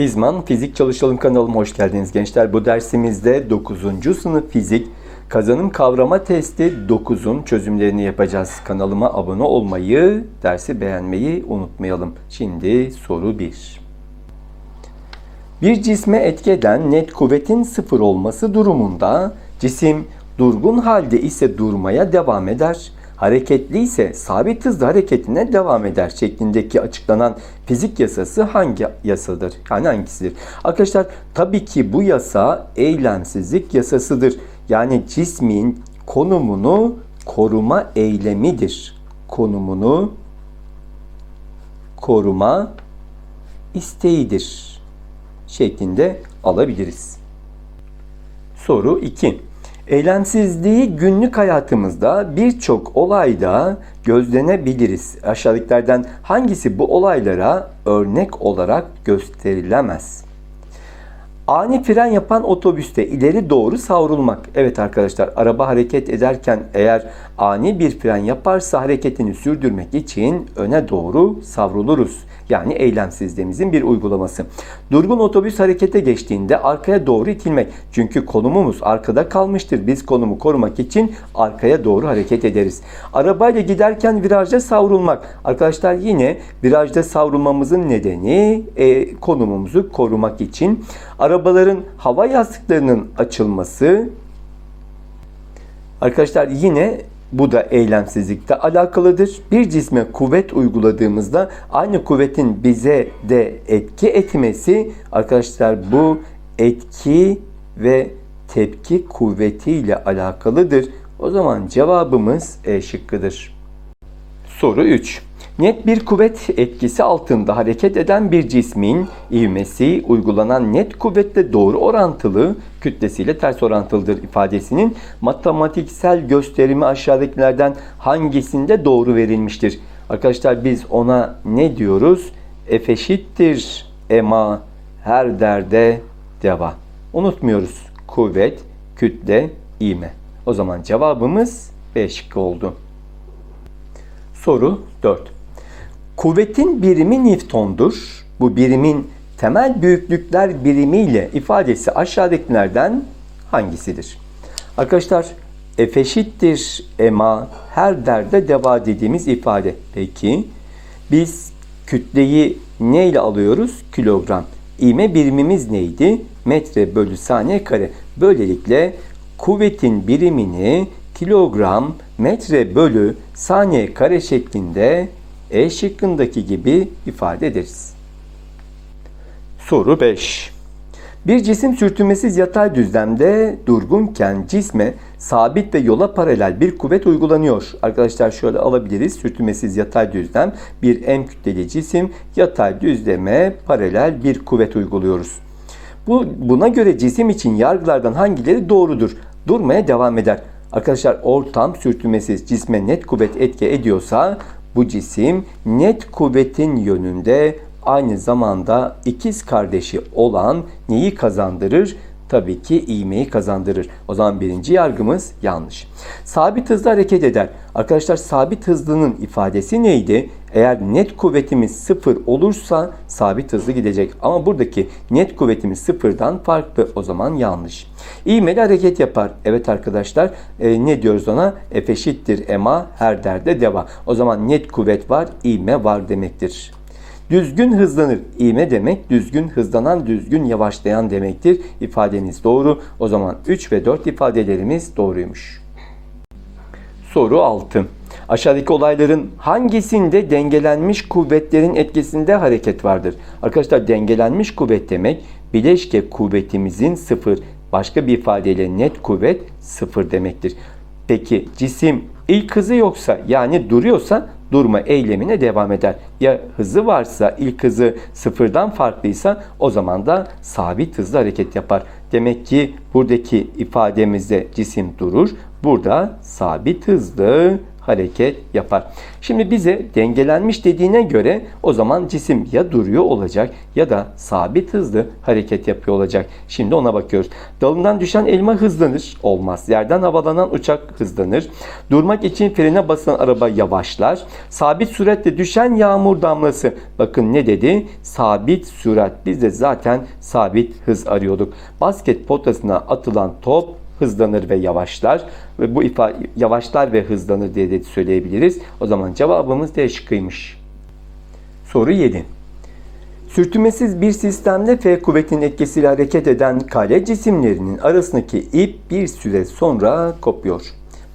Fizman Fizik Çalışalım kanalıma hoş geldiniz gençler. Bu dersimizde 9. sınıf fizik kazanım kavrama testi 9'un çözümlerini yapacağız. Kanalıma abone olmayı, dersi beğenmeyi unutmayalım. Şimdi soru 1. Bir cisme etki eden net kuvvetin sıfır olması durumunda cisim durgun halde ise durmaya devam eder. Hareketli ise sabit hızla hareketine devam eder şeklindeki açıklanan fizik yasası hangi yasadır? Yani hangisidir? Arkadaşlar tabii ki bu yasa eylemsizlik yasasıdır. Yani cismin konumunu koruma eylemidir. Konumunu koruma isteğidir şeklinde alabiliriz. Soru 2. Eylemsizliği günlük hayatımızda birçok olayda gözlenebiliriz. Aşağıdakilerden hangisi bu olaylara örnek olarak gösterilemez? Ani fren yapan otobüste ileri doğru savrulmak. Evet arkadaşlar araba hareket ederken eğer ani bir fren yaparsa hareketini sürdürmek için öne doğru savruluruz. Yani eylemsizliğimizin bir uygulaması. Durgun otobüs harekete geçtiğinde arkaya doğru itilmek. Çünkü konumumuz arkada kalmıştır. Biz konumu korumak için arkaya doğru hareket ederiz. Arabayla giderken virajda savrulmak. Arkadaşlar yine virajda savrulmamızın nedeni e, konumumuzu korumak için. Arabaların hava yastıklarının açılması. Arkadaşlar yine bu da eylemsizlikte alakalıdır. Bir cisme kuvvet uyguladığımızda aynı kuvvetin bize de etki etmesi arkadaşlar bu etki ve tepki kuvvetiyle alakalıdır. O zaman cevabımız E şıkkıdır. Soru 3. Net bir kuvvet etkisi altında hareket eden bir cismin ivmesi uygulanan net kuvvetle doğru orantılı, kütlesiyle ters orantılıdır ifadesinin matematiksel gösterimi aşağıdakilerden hangisinde doğru verilmiştir? Arkadaşlar biz ona ne diyoruz? F eşittir ema her derde deva. Unutmuyoruz. Kuvvet, kütle, ivme. O zaman cevabımız B şıkkı oldu. Soru 4. Kuvvetin birimi Newton'dur. Bu birimin temel büyüklükler birimiyle ifadesi aşağıdakilerden hangisidir? Arkadaşlar F eşittir ema her derde deva dediğimiz ifade. Peki biz kütleyi ne ile alıyoruz? Kilogram. İğme birimimiz neydi? Metre bölü saniye kare. Böylelikle kuvvetin birimini kilogram metre bölü saniye kare şeklinde E şıkkındaki gibi ifade ederiz. Soru 5. Bir cisim sürtünmesiz yatay düzlemde durgunken cisme sabit ve yola paralel bir kuvvet uygulanıyor. Arkadaşlar şöyle alabiliriz. Sürtünmesiz yatay düzlem bir M kütleli cisim yatay düzleme paralel bir kuvvet uyguluyoruz. Bu, buna göre cisim için yargılardan hangileri doğrudur? Durmaya devam eder. Arkadaşlar ortam sürtünmesiz cisme net kuvvet etki ediyorsa bu cisim net kuvvetin yönünde aynı zamanda ikiz kardeşi olan neyi kazandırır? Tabii ki ivmeyi kazandırır. O zaman birinci yargımız yanlış. Sabit hızla hareket eder. Arkadaşlar sabit hızlının ifadesi neydi? Eğer net kuvvetimiz sıfır olursa sabit hızlı gidecek. Ama buradaki net kuvvetimiz sıfırdan farklı. O zaman yanlış. İğmeli hareket yapar. Evet arkadaşlar e, ne diyoruz ona? F eşittir ema her derde deva. O zaman net kuvvet var, ivme var demektir. Düzgün hızlanır. İğme demek düzgün hızlanan, düzgün yavaşlayan demektir. İfadeniz doğru. O zaman 3 ve 4 ifadelerimiz doğruymuş. Soru 6. Aşağıdaki olayların hangisinde dengelenmiş kuvvetlerin etkisinde hareket vardır? Arkadaşlar dengelenmiş kuvvet demek bileşke kuvvetimizin sıfır. Başka bir ifadeyle net kuvvet sıfır demektir. Peki cisim ilk hızı yoksa yani duruyorsa durma eylemine devam eder. Ya hızı varsa ilk hızı sıfırdan farklıysa o zaman da sabit hızlı hareket yapar. Demek ki buradaki ifademizde cisim durur. Burada sabit hızlı hareket yapar. Şimdi bize dengelenmiş dediğine göre o zaman cisim ya duruyor olacak ya da sabit hızlı hareket yapıyor olacak. Şimdi ona bakıyoruz. Dalından düşen elma hızlanır. Olmaz. Yerden havalanan uçak hızlanır. Durmak için frene basan araba yavaşlar. Sabit süratle düşen yağmur damlası. Bakın ne dedi? Sabit sürat. Biz de zaten sabit hız arıyorduk. Basket potasına atılan top hızlanır ve yavaşlar ve bu ifade yavaşlar ve hızlanır diye de söyleyebiliriz. O zaman cevabımız D şıkkıymış. Soru 7. Sürtünmesiz bir sistemde F kuvvetinin etkisiyle hareket eden kare cisimlerinin arasındaki ip bir süre sonra kopuyor.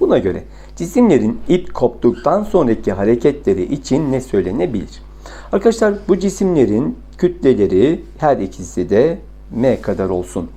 Buna göre cisimlerin ip koptuktan sonraki hareketleri için ne söylenebilir? Arkadaşlar bu cisimlerin kütleleri her ikisi de m kadar olsun.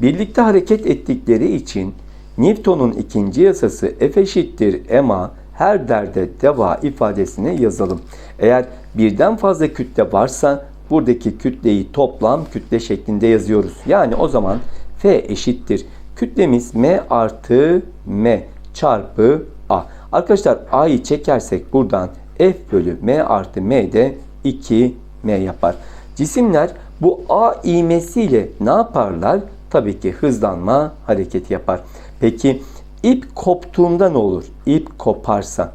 Birlikte hareket ettikleri için Newton'un ikinci yasası F eşittir ma her derde deva ifadesini yazalım. Eğer birden fazla kütle varsa buradaki kütleyi toplam kütle şeklinde yazıyoruz. Yani o zaman F eşittir. Kütlemiz m artı m çarpı a. Arkadaşlar a'yı çekersek buradan F bölü m artı m de 2m yapar. Cisimler bu a ivmesiyle ne yaparlar? Tabii ki hızlanma hareketi yapar. Peki ip koptuğunda ne olur? İp koparsa.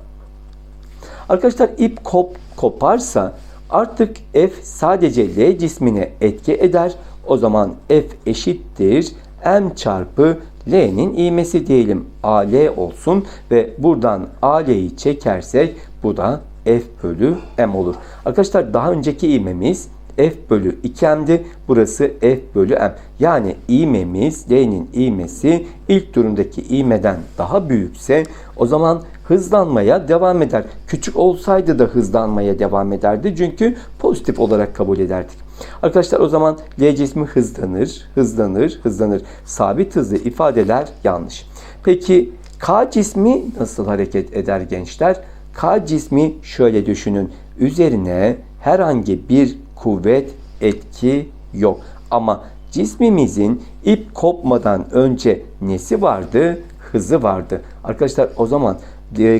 Arkadaşlar ip kop koparsa artık F sadece L cismine etki eder. O zaman F eşittir m çarpı L'nin ivmesi diyelim. AL olsun ve buradan AL'yi çekersek bu da F bölü M olur. Arkadaşlar daha önceki ivmemiz F bölü 2M'di. Burası F bölü M. Yani ivmemiz L'nin ivmesi ilk durumdaki ivmeden daha büyükse o zaman hızlanmaya devam eder. Küçük olsaydı da hızlanmaya devam ederdi. Çünkü pozitif olarak kabul ederdik. Arkadaşlar o zaman L cismi hızlanır, hızlanır, hızlanır. Sabit hızlı ifadeler yanlış. Peki K cismi nasıl hareket eder gençler? K cismi şöyle düşünün. Üzerine herhangi bir kuvvet etki yok. Ama cismimizin ip kopmadan önce nesi vardı? Hızı vardı. Arkadaşlar o zaman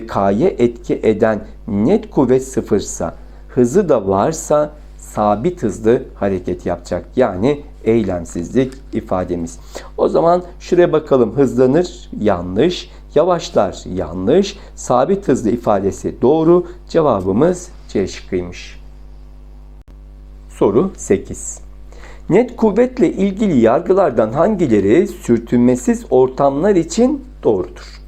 K'ye etki eden net kuvvet sıfırsa, hızı da varsa sabit hızlı hareket yapacak. Yani eylemsizlik ifademiz. O zaman şuraya bakalım. Hızlanır yanlış, yavaşlar yanlış, sabit hızlı ifadesi doğru. Cevabımız C şıkkıymış. Soru 8. Net kuvvetle ilgili yargılardan hangileri sürtünmesiz ortamlar için doğrudur?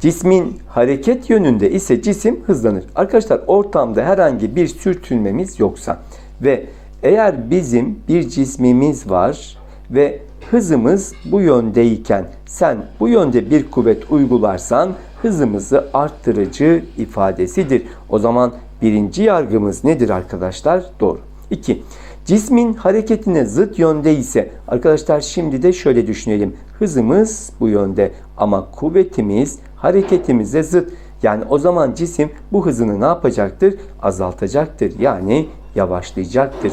Cismin hareket yönünde ise cisim hızlanır. Arkadaşlar ortamda herhangi bir sürtünmemiz yoksa ve eğer bizim bir cismimiz var ve hızımız bu yöndeyken sen bu yönde bir kuvvet uygularsan hızımızı arttırıcı ifadesidir. O zaman birinci yargımız nedir arkadaşlar? Doğru. 2. Cismin hareketine zıt yönde ise arkadaşlar şimdi de şöyle düşünelim. Hızımız bu yönde ama kuvvetimiz hareketimize zıt. Yani o zaman cisim bu hızını ne yapacaktır? Azaltacaktır. Yani yavaşlayacaktır.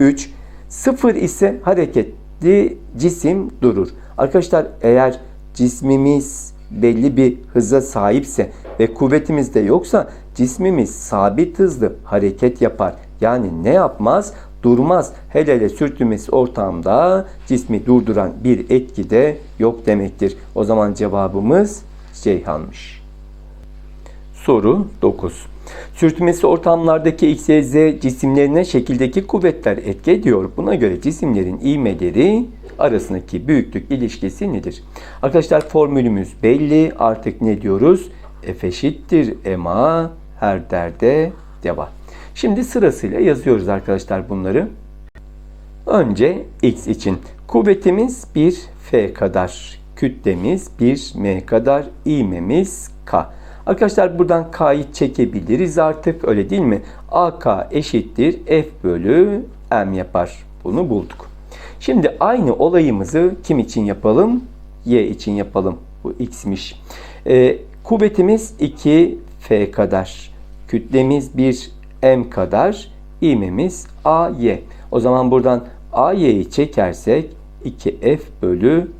3. Sıfır ise hareketli cisim durur. Arkadaşlar eğer cismimiz belli bir hıza sahipse ve kuvvetimiz de yoksa cismimiz sabit hızlı hareket yapar. Yani ne yapmaz? Durmaz. Hele hele sürtünmesi ortamda cismi durduran bir etki de yok demektir. O zaman cevabımız Ceyhan'mış. Soru 9. Sürtünmesi ortamlardaki X, Y, Z cisimlerine şekildeki kuvvetler etki ediyor. Buna göre cisimlerin ivmeleri arasındaki büyüklük ilişkisi nedir? Arkadaşlar formülümüz belli. Artık ne diyoruz? F eşittir ma her derde deva. Şimdi sırasıyla yazıyoruz arkadaşlar bunları. Önce X için kuvvetimiz 1 F kadar, kütlemiz 1 M kadar, ivmemiz K. Arkadaşlar buradan K'yı çekebiliriz artık öyle değil mi? AK eşittir F bölü M yapar. Bunu bulduk. Şimdi aynı olayımızı kim için yapalım? Y için yapalım. Bu X'miş. Ee, kuvvetimiz 2 F kadar. Kütlemiz 1 M kadar. ivmemiz AY. O zaman buradan AY'yi çekersek 2F bölü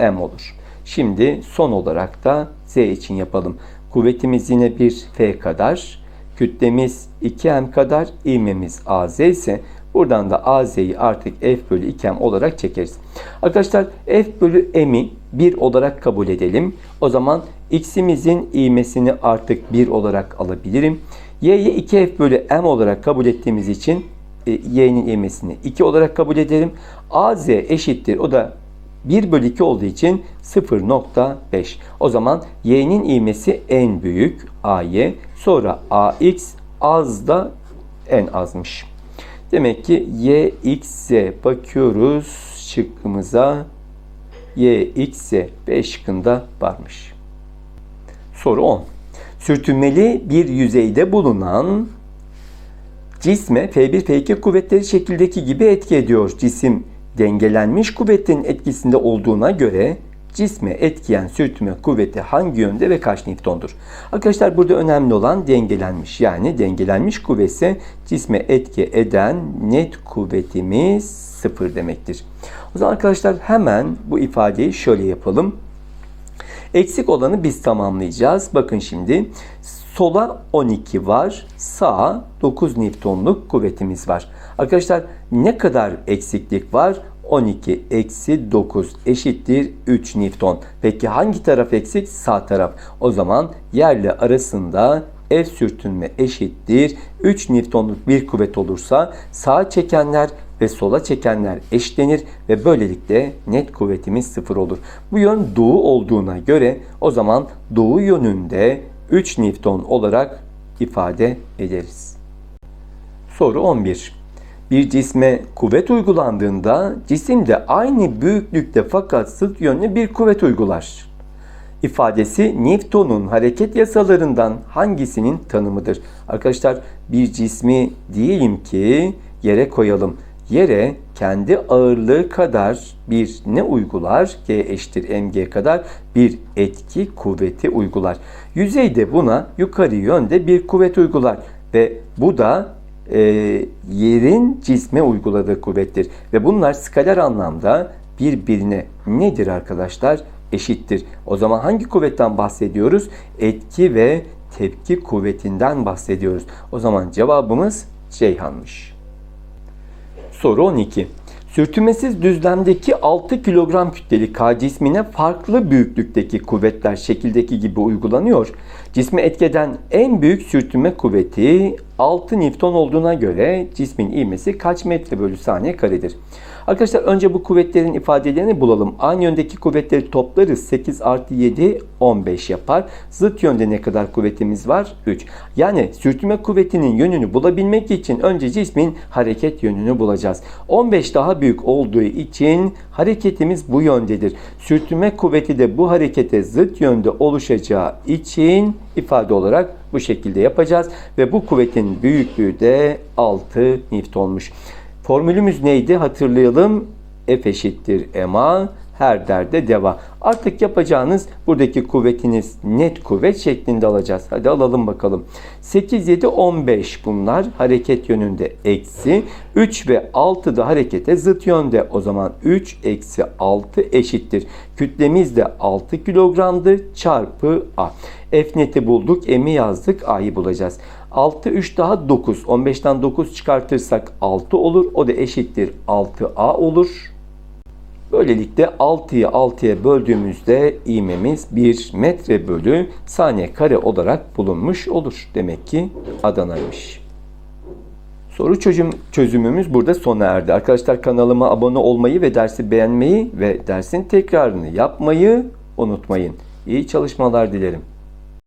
M olur. Şimdi son olarak da Z için yapalım. Kuvvetimiz yine bir F kadar. Kütlemiz 2M kadar. ivmemiz AZ ise buradan da AZ'yi artık F bölü 2M olarak çekeriz. Arkadaşlar F bölü M'i 1 olarak kabul edelim. O zaman X'imizin ivmesini artık 1 olarak alabilirim. Y'yi 2F bölü M olarak kabul ettiğimiz için e, Y'nin ivmesini 2 olarak kabul ederim. AZ eşittir. O da 1 bölü 2 olduğu için 0.5. O zaman y'nin ivmesi en büyük AY. Sonra AX az da en azmış. Demek ki YX'e bakıyoruz şıkkımıza. YX'e B şıkkında varmış. Soru 10. Sürtünmeli bir yüzeyde bulunan cisme F1 F2 kuvvetleri şekildeki gibi etki ediyor. Cisim dengelenmiş kuvvetin etkisinde olduğuna göre cisme etkiyen sürtünme kuvveti hangi yönde ve kaç Newton'dur? Arkadaşlar burada önemli olan dengelenmiş. Yani dengelenmiş kuvvetse cisme etki eden net kuvvetimiz sıfır demektir. O zaman arkadaşlar hemen bu ifadeyi şöyle yapalım. Eksik olanı biz tamamlayacağız. Bakın şimdi sola 12 var, sağa 9 Newton'luk kuvvetimiz var. Arkadaşlar ne kadar eksiklik var? 12 eksi 9 eşittir 3 Newton. Peki hangi taraf eksik? Sağ taraf. O zaman yerle arasında F sürtünme eşittir. 3 Newton'luk bir kuvvet olursa sağa çekenler ve sola çekenler eşitlenir ve böylelikle net kuvvetimiz sıfır olur. Bu yön doğu olduğuna göre o zaman doğu yönünde 3 Newton olarak ifade ederiz. Soru 11. Bir cisme kuvvet uygulandığında cisim de aynı büyüklükte fakat zıt yönlü bir kuvvet uygular. İfadesi Newton'un hareket yasalarından hangisinin tanımıdır? Arkadaşlar bir cismi diyelim ki yere koyalım. Yere kendi ağırlığı kadar bir ne uygular? G eşittir mg kadar bir etki kuvveti uygular. Yüzeyde buna yukarı yönde bir kuvvet uygular ve bu da e, yerin cisme uyguladığı kuvvettir. Ve bunlar skaler anlamda birbirine nedir arkadaşlar? Eşittir. O zaman hangi kuvvetten bahsediyoruz? Etki ve tepki kuvvetinden bahsediyoruz. O zaman cevabımız Ceyhan'mış. Soru 12. Sürtünmesiz düzlemdeki 6 kilogram kütleli K cismine farklı büyüklükteki kuvvetler şekildeki gibi uygulanıyor. Cismi etkeden en büyük sürtünme kuvveti 6 Newton olduğuna göre cismin ivmesi kaç metre bölü saniye karedir? Arkadaşlar önce bu kuvvetlerin ifadelerini bulalım. Aynı yöndeki kuvvetleri toplarız. 8 artı 7 15 yapar. Zıt yönde ne kadar kuvvetimiz var? 3. Yani sürtünme kuvvetinin yönünü bulabilmek için önce cismin hareket yönünü bulacağız. 15 daha büyük olduğu için hareketimiz bu yöndedir. Sürtünme kuvveti de bu harekete zıt yönde oluşacağı için ifade olarak bu şekilde yapacağız. Ve bu kuvvetin büyüklüğü de 6 Newton'muş. Formülümüz neydi? Hatırlayalım. F eşittir MA her derde deva. Artık yapacağınız buradaki kuvvetiniz net kuvvet şeklinde alacağız. Hadi alalım bakalım. 8, 7, 15 bunlar hareket yönünde eksi. 3 ve 6 da harekete zıt yönde. O zaman 3 eksi 6 eşittir. Kütlemiz de 6 kilogramdı çarpı A. F neti bulduk. M'i yazdık. A'yı bulacağız. 6, 3 daha 9. 15'ten 9 çıkartırsak 6 olur. O da eşittir 6A olur. Böylelikle 6'yı 6'ya böldüğümüzde ivmemiz 1 metre bölü saniye kare olarak bulunmuş olur. Demek ki Adana'ymış. Soru çözüm, çözümümüz burada sona erdi. Arkadaşlar kanalıma abone olmayı ve dersi beğenmeyi ve dersin tekrarını yapmayı unutmayın. İyi çalışmalar dilerim.